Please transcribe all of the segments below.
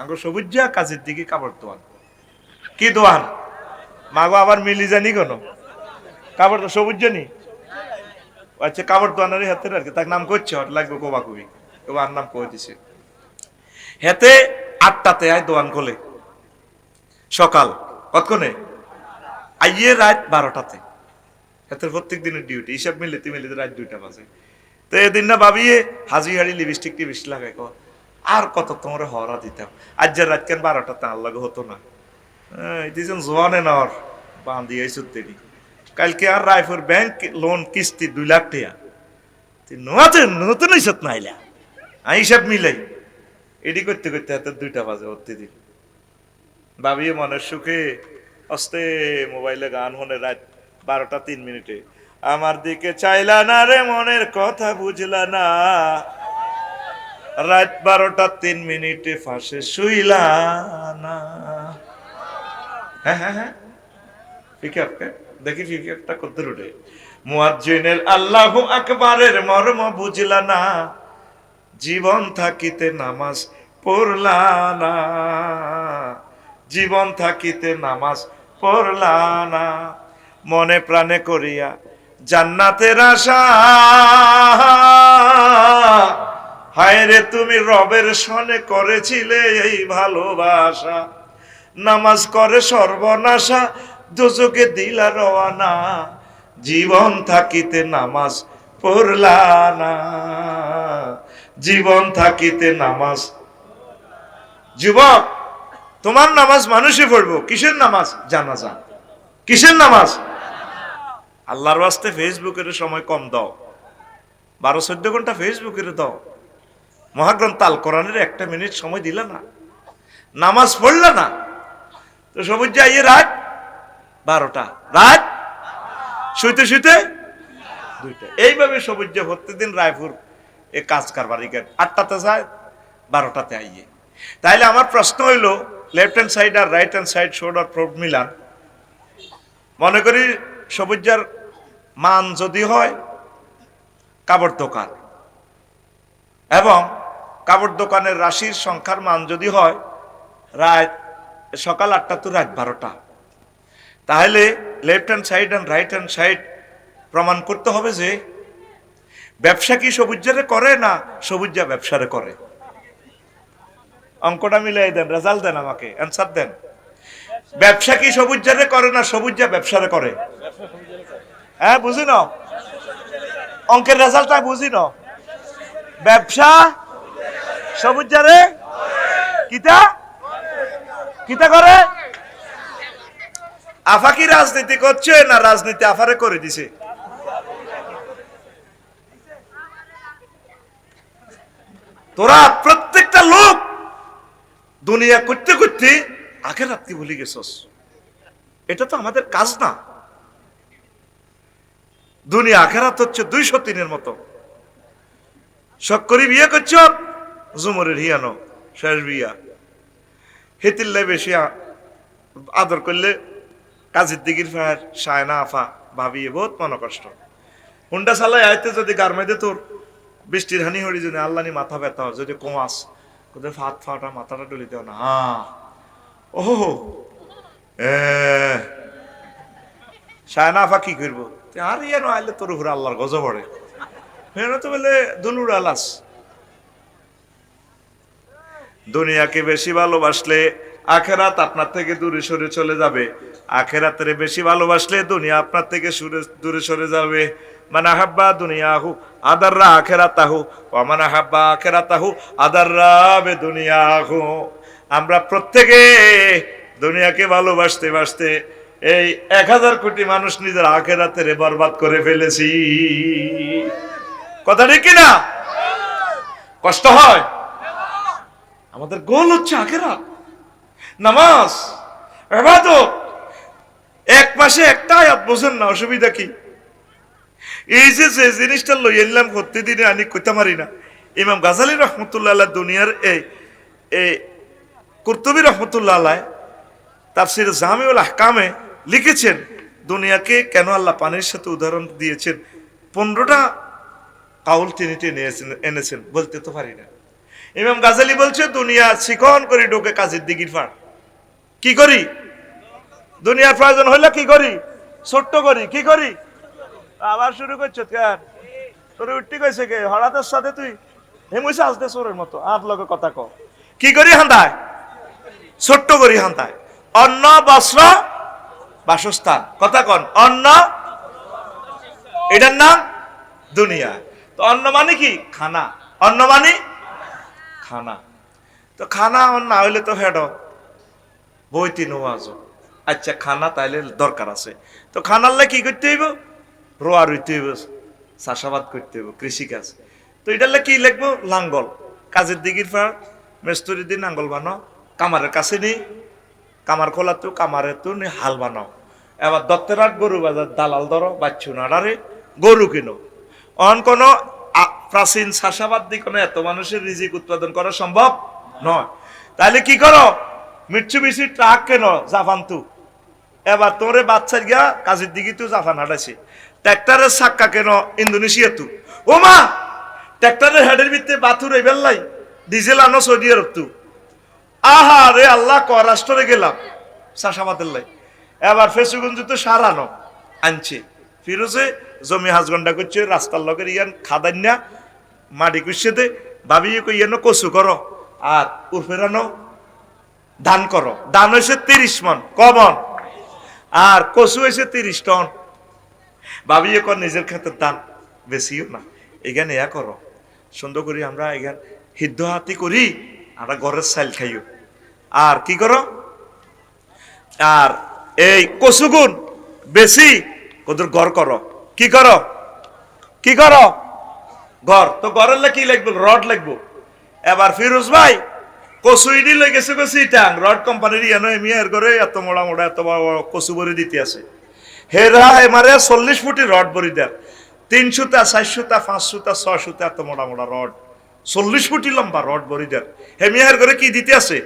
আঙ্গ সবুজা কাজের দিকে কাপড় দোয়ান কি দোয়ান? মাগো আবার মিলি জানি কেন? কাপড় তো সবুজ জানি। আচ্ছা কাপড় দোয়ানের হাতে আর কি। তার নাম করছে হট লাগবে কোবা কবি কোবার নাম কয়ে দিছে? হেতে আটটাতে আয় দোয়ান খোলে। সকাল, কতক্ষণে? আইয়ে রাত বারোটাতে। এত প্রত্যেক দিনের ডিউটি হিসাব মিলিতে মিলিতে রাত দুইটা বাজে। তো এদিন না ভাবিয়ে হাজি হাড়ি লিপস্টিক টিপস্টিক লাগাই কর। আর কত তোমার হরা দিতাম আজ যে রাত কেন বারোটাতে আর লাগে হতো না। দিয়েছেন জোয়ানে নর বাঁধি এই সত্যি কালকে আর রায়পুর ব্যাংক লোন কিস্তি দুই লাখ টাকা। তুই নতুন হিসাব নাইলা আমি হিসাব মিলাই। এডি করতে করতে হাতে দুইটা বাজে প্রতিদিন ভাবিয়ে মনের সুখে, অস্তে মোবাইলে গান হনে রাত বারোটা তিন মিনিটে। আমার দিকে চাইলা না রে মনের কথা বুঝলা না। রাত বারোটা তিন মিনিটে ফাঁসে শুইলা না। হ্যাঁ হ্যাঁ হ্যাঁ। আকবারের মর্ম না। জীবন থাকিতে নামাজ পড়লা না। জীবন থাকিতে নামাজ মনে প্রাণে করিয়া জান্নাতের আশা। হায় রে তুমি রবের সনে করেছিলে এই ভালোবাসা। নামাজ করে সর্বনাশা, দুজকে দিলা রওয়ানা। জীবন থাকিতে নামাজ পড়লা না। জীবন থাকিতে নামাজ। যুবক, তোমার নামাজ মানুষই পড়ব। কিসের নামাজ? জানাজা। কিসের নামাজ? আল্লাহর বাস্তে ফেসবুকের সময় কম দাও। বারো, চোদ্দ ঘণ্টা ফেসবুকের দাও। মহাগ্রন্থ আল কোরআনের একটা মিনিট সময় দিলা না। নামাজ পড়ল না। তো সবুজ যাইয়ে রাত বারোটা। রাত শুইতে শুইতে দুইটা। এইভাবে সবুজ প্রত্যেকদিন রায়পুর এ কাজ কারবারি আটটাতে যায়, বারোটাতে আইয়ে। তাইলে আমার প্রশ্ন হইল লেফট হ্যান্ড সাইড আর রাইট হ্যান্ড সাইড শোল্ডার প্রোড মিলান। মনে করি সবুজার মান যদি হয়, কাপড় দোকান। এবং কাপড় দোকানের রাশির সংখ্যার মান যদি হয়, রাত সকাল আটটা তো রাত বারোটা। তাহলে left hand side and right hand side প্রমাণ করতে হবে যে, ব্যবসা কি সবুজারে করে না সবুজা ব্যবসারে করে? অঙ্কটা মিলাই দেন রেজাল্ট দেন আমাকে অ্যান্সার দেন। ব্যবসা কি সবুজারে করে না সবুজা ব্যবসারে করে? হ্যাঁ বুঝি না অঙ্কের রেজাল্টটা বুঝি না ব্যবসা সবুজারে কিতা? কিতা করে? আফা কি রাজনীতি করছে না রাজনীতি আফারে করে দিছে? তোরা প্রত্যেকটা লোক দুনিয়া করতে করতে আখের রাত্রি ভুলে গেছস। এটা তো আমাদের কাজ না। দুনিয়া আখেরাত হচ্ছে দুইশো তিনের মতো। শখ করি বিয়ে করছ জুমরের হিয়ানো, শেষ বিয়া। হেতিল্লে বেশি আদর করলে কাজের দিকির ফের সায়না আফা ভাবিয়ে বহুত মনে কষ্ট। হুন্ডা চালাই আইতে যদি গার্মেদে তোর বৃষ্টির হানি হরি যদি আল্লানি মাথা ব্যথা যদি কোমাস কোথায় ফাট ফাটা মাথাটা ডলি দেও না। হা ও সায়না আফা কি করব আর ইয়ে আইলে তোর উপরে আল্লাহর গজ পড়ে হেন তো বলে দুলুর আলাস। দুনিয়াকে বেশি ভালোবাসলে আখেরাত আপনার থেকে দূরে সরে চলে যাবে। আখেরাতের বেশি ভালোবাসলে দুনিয়া আপনার থেকে সুরে দূরে সরে যাবে। মানে হাব্বা দুনিয়াহু, আদাররা আখেরাতাহু। ওমান হাব্বা আখেরাতাহু, আদাররা বে দুনিয়াহু আমরা প্রত্যেকে দুনিয়াকে ভালোবাসতে বাসতে এই এক হাজার কোটি মানুষ নিজের আখেরাতের বরবাদ করে ফেলেছি। কথা ঠিক কিনা? কষ্ট হয়? আমাদের গোল হচ্ছে আখেরা। নামাজ এবাদত এক মাসে একটা আয়াত বোঝেন না, অসুবিধা কি? এই যে যে জিনিসটা লই এলাম করতে দিনে আনি কইতে পারি না। ইমাম গাজালি রহমতুল্লাহ দুনিয়ার এই এই কুর্তুবী রহমতুল্লাহ তাফসির জামিউল আহকামে লিখেছেন, দুনিয়াকে কেন আল্লাহ পানির সাথে উদাহরণ দিয়েছেন? পনেরোটা কাউল তিনি এনেছেন- এনেছেন, বলতে তো পারি না। ইমাম গাজালি বলছে, দুনিয়া শিখন করি, ঢোকে কাজের দিঘির ফাড় কি করি? দুনিয়ার প্রয়োজন হইলে কি করি? ছোট্ট করি, কি করি? আবার শুরু করছ কেন তোর উঠতে কইছে কে? হঠাৎ সাথে তুই হেমুইছে আসতে সোরের মতো, আর লগে কথা ক। কি করি হান্দায়? ছোট্ট করি হান্দায়। অন্ন, বস্ত্র, বাসস্থান। কথা কন, অন্ন, এটার নাম দুনিয়া। তো অন্ন মানে কি? খানা। অন্ন মানে খানা। তো খানা আমার না হইলে তো হেড বইতি নোয়াজ আচ্ছা খানা তাইলে দরকার আছে। তো খানার কি করতে হইব? রোয়া রইতে হইব, চাষাবাদ করতে হইব, কৃষিকাজ। তো এটার কি লিখব? লাঙ্গল। কাজের দিকির ফার মেস্তরি দিন নাঙ্গল বানাও। কামারের কাছে নেই কামার খোলা তো কামারে তো নি হাল বানাও। এবার দত্তরাট গরু বাজার দালাল ধরো, বাচ্চু নাড়ারে, গরু কিনো। অন কোনো প্রাচীন চাষাবাদ দিয়ে কোনো এত মানুষের রিজিক উৎপাদন করা সম্ভব নয়। তাহলে কি করো? মিট্ছু মিছি ট্রাক কেন জাফান তু? এবার তোরে বাচ্চার গিয়া কাজের দিকে তো জাফান হাঁটাছে ট্র্যাক্টরের সাক্কা কেন ইন্দোনেশিয়া তু? ও মা ট্র্যাক্টরের হেডের ভিতরে বাথুর এই বেল্লাই ডিজেল আনো সৌদি আরব তু? আহা রে আল্লাহ ক রাষ্ট্রে গেলাম চাষাবাদের লাই। এবার ফেসুগঞ্জ তো সার আনো, আনছে। ফিরোজে জমি হাজগন্ডা করছে, রাস্তার লগের ইয়ান খাদান্যা মাটি কুষছে দে ভাবি ইয়ানো কচু করো, আর উর্ফেরানো ধান করো। ধান হয়েছে তিরিশ মন কমন আর কচু হয়েছে তিরিশ টন। ভাবি কর নিজের ক্ষেত্রে দান বেশিও না এখানে ইয়া করো সুন্দর করি আমরা এখান সিদ্ধ হাতি করি আমরা ঘরের চাইল খাইও। আর কি করো আর এই কচুগুণ বেশি কদর ঘর করো কি করো কি করো ঘর। তো ঘরের কি লাগবে? রড লাগবো। এবার ফিরোজ ভাই, কচু ইডি লই গেছে ইটাং রড কোম্পানির ইয়ানো এমি এর করে এত মোড়া মোড়া, এত কচু বড়ি দিতে আছে। হেরা এমারে চল্লিশ ফুটি রড বড়ি দেয় তিন সুতা, চার সুতা, পাঁচ সুতা, ছয় সুতা, এত মোড়া মোড়া রড। চল্লিশ ফুটি লম্বা রড বড়ি দেয় হেমিয়ার করে কি দিতে আছে?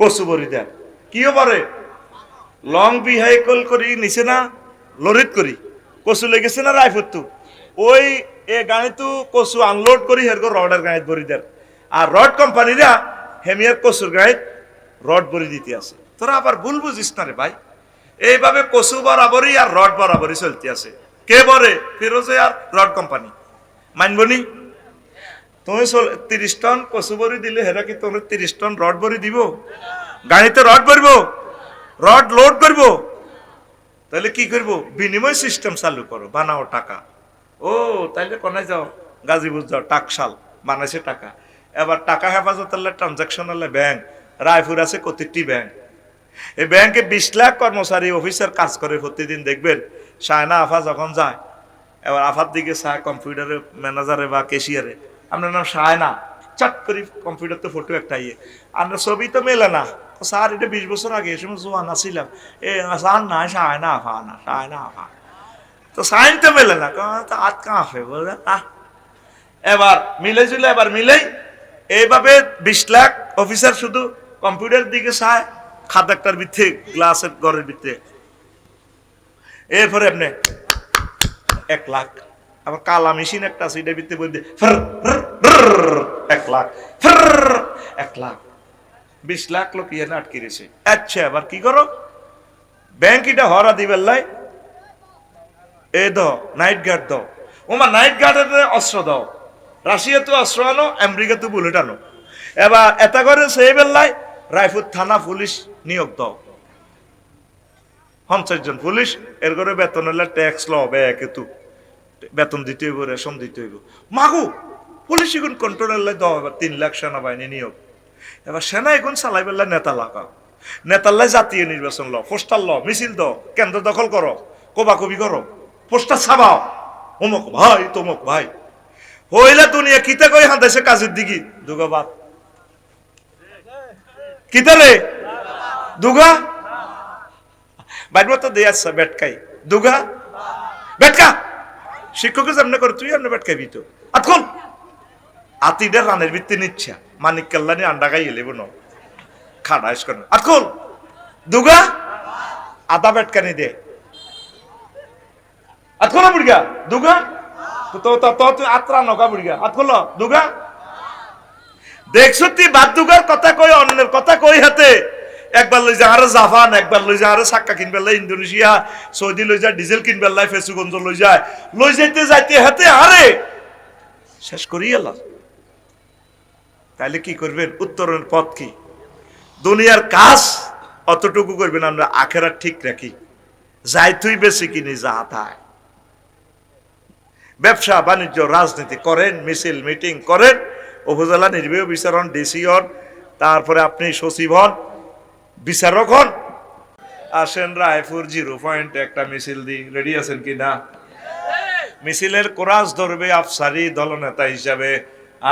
কচু বড়ি দেয় কিও পারে লং বিহাইকল করি নিছে না, লরিত করি। কচু লেগেছে না রায়পুর ওই এ গাড়ি তো কচু আনলোড করি হেরগো রডের গাড়িত ভরি দেয় আর রড কোম্পানিরা হেমিয়ার কচুর গাড়িত রড ভরি দিতে আছে। তোরা আবার ভুল বুঝিস না রে ভাই? এইভাবে কচু বরাবরই আর রড বরাবরই চলতে আছে। কে বরে ফিরোজে আর রড কোম্পানি মানবনি তুমি তিরিশ টন কচু বড়ি দিলে হেরা কি তোমার তিরিশ টন রড বড়ি দিব? গাড়িতে রড ভরব রড লোড করব তাহলে কি করব বিনিময় সিস্টেম চালু করো বানাও টাকা। ও, তাইলে কোনায় যাও? গাজীপুর যাও, টাকশাল বানাইছে টাকা। এবার টাকা হেফাজত হলে ট্রানজাকশন হলে ব্যাংক রায়পুর আছে প্রতিটি ব্যাংক এই ব্যাংকে বিশ লাখ কর্মচারী, অফিসার কাজ করে প্রতিদিন, দেখবেন সায়না আফা যখন যায়, এবার আফার দিকে চায় কম্পিউটারে ম্যানেজারে বা কেশিয়ারে আপনার নাম সায়না। চট করি কম্পিউটার তো ফটো একটা ইয়ে। আপনার ছবি তো মেলে না। স্যার, এটা বিশ বছর আগে এ সময় জোয়ান আসছিলাম এ, স্যার না সায়না আফা না, সায়না আফা। তো সাইন তো মেলে না। তো আত কাঁফে বলে না এবার মিলে জুলে এবার মিলেই। এইভাবে বিশ লাখ অফিসার শুধু কম্পিউটার দিকে চায় খাতাকটার ভিত্তি, গ্লাসের ঘরের ভিতরে এরপরে আপনি এক লাখ। আবার কালা মেশিন একটা আছে, এটার ভিতরে বলতে এক লাখ এক লাখ। বিশ লাখ লোক ইয়ে আটকে রয়েছে। আচ্ছা এবার কি করো? ব্যাংক এটা হরা দিবেন লাই এ দাও নাইট গার্ড দাও। ওমা নাইট গার্ডের অস্ত্র দাও। রাশিয়া তো অস্ত্র আনো আমেরিকা তো বুলেট আনো। এবার এটা করে সেই বেলায় রায়পুর থানা পুলিশ নিয়োগ দাও। পঞ্চাশ জন পুলিশ, এর করে বেতন হলে ট্যাক্স ল একে তু। বেতন দিতে হইব, রেশন দিতে হইব। মাগু, পুলিশ এখন কন্ট্রোল দাও। এবার তিন লাখ সেনাবাহিনী নিয়োগ। এবার সেনা এখন চালাই বেলা নেতা লাগাও নেতাল্লাই জাতীয় নির্বাচন ল পোস্টার ল মিছিল দাও, কেন্দ্র দখল করো কবা কবি করো। পোস্টার ছাপাও। অমুক ভাই, তমুক ভাই। হইলে দুনিয়া কিতা কই হাঁদাইছে কাজের দিকে দুগাবাদ কিতা রে? দুগা? বাইরে তো দিয়ে আসছে বেটকাই। দুগা? বেটকা! শিক্ষকের সামনে করে তুই এমনি বেটকাইবি তো। আতখন আতিদের রানের ভিত্তি নিচ্ছা। মানিক কাল্লানি আন্ডা গাই এলে বোন খাড়াইস করে। আতখন দুগা? আদা বেটকানি দে। আতখন বুড়িয়া দুগা? তো তো তো তুই আত্রা নকা বুড়িয়া আতখন দুগা? দেখছ তুই বাদ্যুকার কথা কই, অন্যের কথা কই হাতে? একবার লই যা আরে জাপান একবার লই যা আরে সাক্কা কিনবে লাই ইন্দোনেশিয়া, সৌদি লই যা, ডিজেল কিনবে লাই ফেসুগঞ্জ লই যায়। লই যাইতে যাইতে হাতে আরে শেষ করি এলাম তাহলে কি করবেন? উত্তরণের পথ কি? দুনিয়ার কাজ অতটুকু করবেন, আমরা আখেরা ঠিক রাখি। যাই তুই বেশি কিনি যা তাই। ব্যবসা বাণিজ্য রাজনীতি করেন মিছিল মিটিং করেন উপজেলা নির্বাহী বিচার হন ডিসি হন তারপরে আপনি সচিব হন বিচারক হন। আসেন রায়পুর জিরো পয়েন্ট একটা মিছিল দি রেডি আছেন কি না? মিছিলের কোরাস ধরবে আফসারি দলনেতা হিসাবে।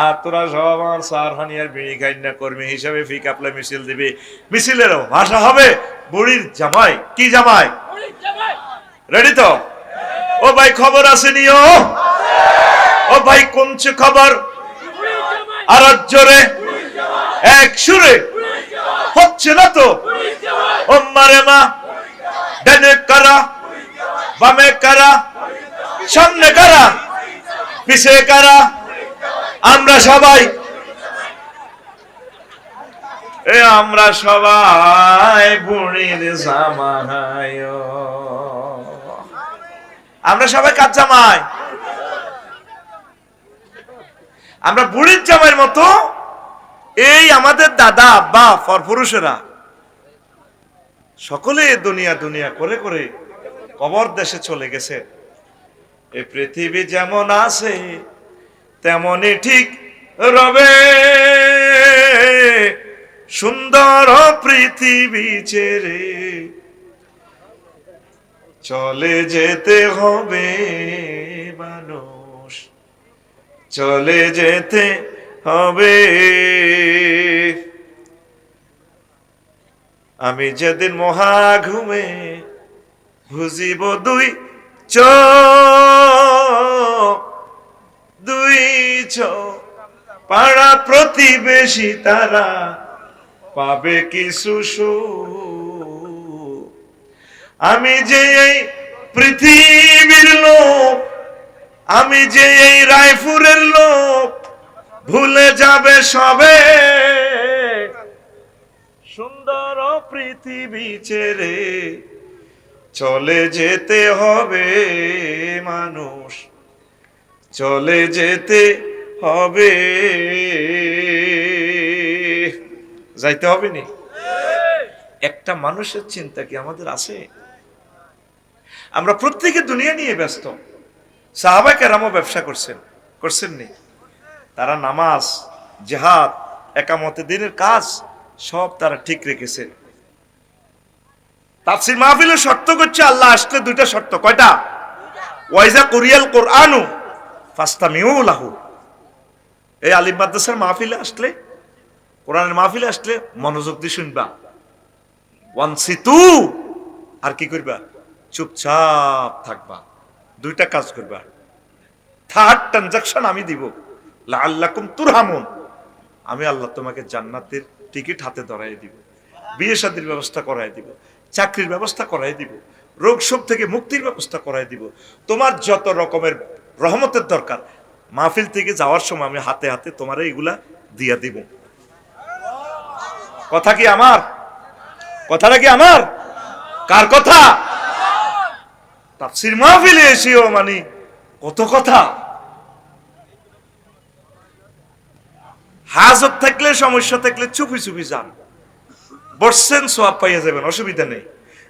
আর তোরা সব আমার সার হানিয়ার বিড়ি খাইনা কর্মী হিসাবে ফিক আপলে মিছিল দিবি। মিছিলেরও ভাষা হবে বুড়ির জামাই। কি জামাই। রেডি তো? ভাই খবর আসেনি, ও? ও ভাই কমছে খবর? আর জোরে এক সুরে। হচ্ছে না তো? ও মারে মা। ডানে কারা, বামে কারা, সামনে কারা, পিছে কারা? আমরা সবাই। এ আমরা সবাই বুড়ির জামানায় আমরা সবাই কাজ জামাই? আমরা বুড়ির জামাইয়ের মতো। এই আমাদের দাদা, আব্বা ফরফুরুষেরা সকলে দুনিয়া দুনিয়া করে করে কবর দেশে চলে গেছে। এই পৃথিবী যেমন আছে, তেমনই ঠিক রবে। সুন্দর পৃথিবী ছেড়ে চলে যেতে হবে মানুষ চলে যেতে হবে আমি যেদিন মহা ঘুমে বুঝিব দুই চ দুই চ পাড়া প্রতিবেশী তারা পাবে কিছু সুখ। আমি যে এই পৃথিবীর লোক, আমি যে এই রায়পুরের লোক, ভুলে যাবে সবে। সুন্দর পৃথিবী ছেড়ে চলে যেতে হবে মানুষ, চলে যেতে হবে। যাইতে হবে নি? একটা মানুষের চিন্তা কি আমাদের আছে? আমরা প্রত্যেকে দুনিয়া নিয়ে ব্যস্ত। সাহাবা কেরামও ব্যবসা করছেন। করছেন নি তারা নামাজ, জেহাদ একামতে দিনের কাজ সব তারা ঠিক রেখেছে। তাফসির মাহফিলে শর্ত করছে, আল্লাহ আসলে দুইটা শর্ত। কয়টা? ওয়াইজা কোরিয়াল কোরআনু ফাস্তামিউ লাহু। এই আলিম মাদ্রাসার মাহফিলে আসলে, কোরআনের মাহফিলে আসলে মনোযোগ দিয়ে শুনবা। ওয়ান সিতু আর কি করবা? চুপচাপ থাকবা। দুইটা কাজ করবা। থার্ড ট্রানজাকশন আমি দিব। লাল্লাকুম তুরহামুন। আমি আল্লাহ তোমাকে জান্নাতের টিকিট হাতে ধরাই দিব। বিয়ে শাদির ব্যবস্থা করাই দিব। চাকরির ব্যবস্থা করাই দিব। রোগ শোক থেকে মুক্তির ব্যবস্থা করাই দিব। তোমার যত রকমের রহমতের দরকার, মাহফিল থেকে যাওয়ার সময় আমি হাতে হাতে তোমার এইগুলা দিয়া দিব। কথা কি আমার? কথাটা কি আমার? কার কথা? তাফসির মাহফিলে এসেও মানে কত কথা। হাজত থাকলে, সমস্যা থাকলে চুপি চুপি যান। বসছেন সোয়াব পাইয়া যাবেন, অসুবিধা নেই।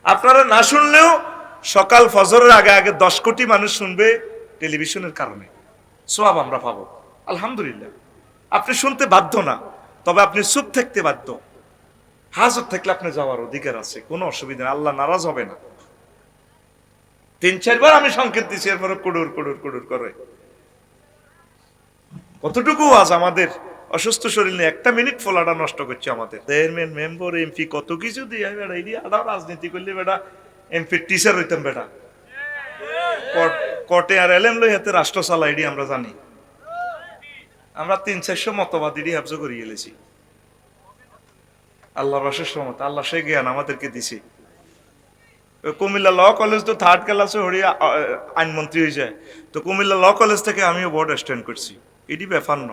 আপনারা না শুনলেও সকাল ফজরের আগে আগে দশ কোটি মানুষ শুনবে টেলিভিশনের কারণে। সোয়াব আমরা পাবো। আলহামদুলিল্লাহ। আপনি শুনতে বাধ্য না, তবে আপনি চুপ থাকতে বাধ্য। হাজত থাকলে আপনি যাওয়ার অধিকার আছে, কোনো অসুবিধা নেই, আল্লাহ নারাজ হবে না। তিন, চারবার আমি সংকেত দিচ্ছি এরপরে কুডুর কুডুর কুডুর করে। কতটুকু আজ আমাদের অসুস্থ শরীর নিয়ে একটা মিনিট ফলাটা নষ্ট করছে আমাদের। চেয়ারম্যান মেম্বার এমপি কত কিছু দিয়ে বেড়া এই আদা রাজনীতি করলে বেটা এমপি টিচার হইতাম বেটা কটে আর এলএম লই হাতে রাষ্ট্র চালাই এডি আমরা জানি। আমরা তিন, চারশো মতবাদী হাবজ করে গেলেছি আল্লাহ রসের সমত আল্লাহ সে জ্ঞান আমাদেরকে দিছে। কুমিল্লা ল কলেজ তো থার্ড ক্লাসে হরিয়া আইনমন্ত্রী হয়ে যায় তো কুমিল্লা ল কলেজ থেকে আমিও বোর্ড স্ট্যান্ড করছি। এটি ব্যাপার ন।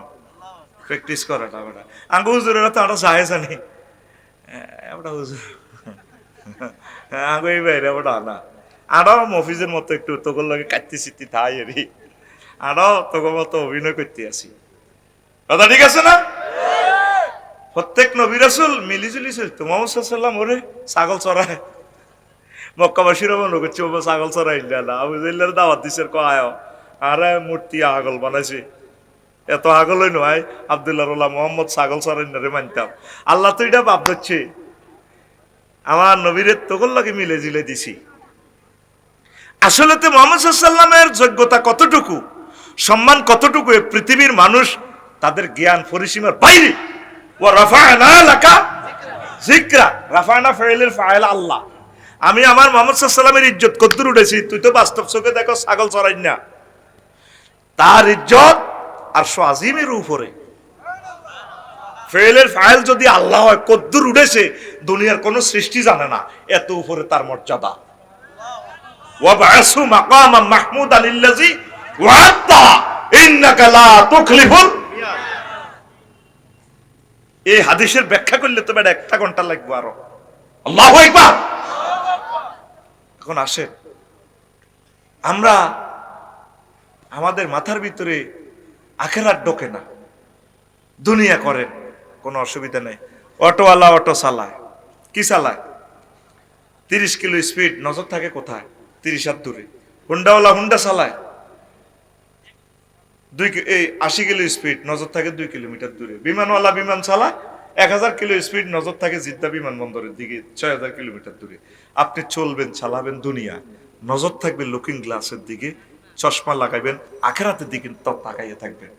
প্র্যাকটিস করাটা ওটা। আঙ্গু হুজুরেরা তো আমরা চাহে জানি ওটা হুজুর। আঙ্গু এই বাইরে, ওটা না। আরও মফিজের মতো একটু তোর লগে কাটতে সিটি থাই এরি। আরও তোর মতো অভিনয় করতে আসি। কথা ঠিক আছে না? প্রত্যেক নবী রাসুল মিলিজুলি চলতো। মোহাম্মদ সাল্লাম ওরে ছাগল চড়ায়। মক্কাবাসীর মনে করছে ও ছাগল চড়াই না আবু জাইল্লার দাওয়াত দিছে কয় আরে, মূর্তি আগল বানাইছে। এত আগল হই নয় আবদুল্লাহ রোল্লা মোহাম্মদ ছাগল চড়াই না রে, মানতাম। আল্লাহ তো এটা ভাব ধরছে। আমার নবীরের তখন লাগে মিলে জিলে দিছি। আসলে তো মোহাম্মদ সাল্লামের যোগ্যতা কতটুকু? সম্মান কতটুকু? পৃথিবীর মানুষ তাদের জ্ঞান পরিসীমার বাইরে। ও রাফায়না লাকা জিকরা রাফায়না ফাইলের ফাইল আল্লাহ। আমি আমার মোহাম্মদ সাল্লামের ইজ্জত কদ্দুর উঠেছি। তুই তো বাস্তব চোখে দেখো ছাগল চড়াই না। তার ইজ্জত আর আজিমের উপরে। ফেলের ফাইল যদি আল্লাহ হয়, কদ্দুর উঠেছে, দুনিয়ার কোন সৃষ্টি জানে না। এত উপরে তার মর্যাদা। ওয়াবাসু মাকামা মাহমুদ আলিল্লাজি ওয়াত্তা ইন্নাকা তুখলিফুল এই হাদিসের ব্যাখ্যা করলে তো একটা ঘণ্টা লাগবে আরও। আল্লাহ আকবার। এখন আসেন আমরা আমাদের মাথার ভিতরে আখেরাত ঢোকে না। দুনিয়া করেন কোনো অসুবিধা নেই। অটোওয়ালা অটো চালায়। কি চালায়? তিরিশ কিলো স্পিড, নজর থাকে কোথায়? তিরিশ হাত দূরে। হুন্ডাওয়ালা হুন্ডা চালায়। দুই এই আশি কিলো স্পিড, নজর থাকে দুই কিলোমিটার দূরে। বিমানওয়ালা বিমান চালায়। এক হাজার কিলো স্পিড নজর থাকে জিদ্দা বিমানবন্দরের দিকে, ছয় হাজার কিলোমিটার দূরে। আপনি চলবেন, চালাবেন দুনিয়া। নজর থাকবে লুকিং গ্লাসের দিকে, চশমা লাগাইবেন, আখেরাতের দিকে তো তাকাইয়ে থাকবেন।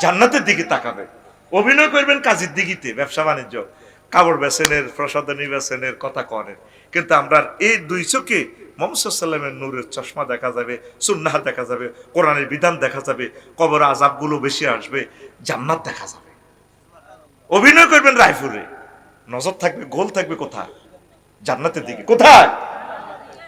জান্নাতের দিকে তাকাবেন। অভিনয় করবেন কাজের দিকিতে, ব্যবসা বাণিজ্য। কাপড় বেসেনের প্রসাদনী বেসেনের কথা করেন। কিন্তু আমরা এই দুই চোখে মোহাম্মদের নূরের চশমা দেখা যাবে, সুন্নাহ দেখা যাবে, কোরআনের বিধান দেখা যাবে, কবর আজাবগুলো বেশি আসবে, জান্নাত দেখা যাবে। অভিনয় করবেন রায়পুরে। নজর থাকবে গোল থাকবে কোথায়? জান্নাতের দিকে। কোথায়?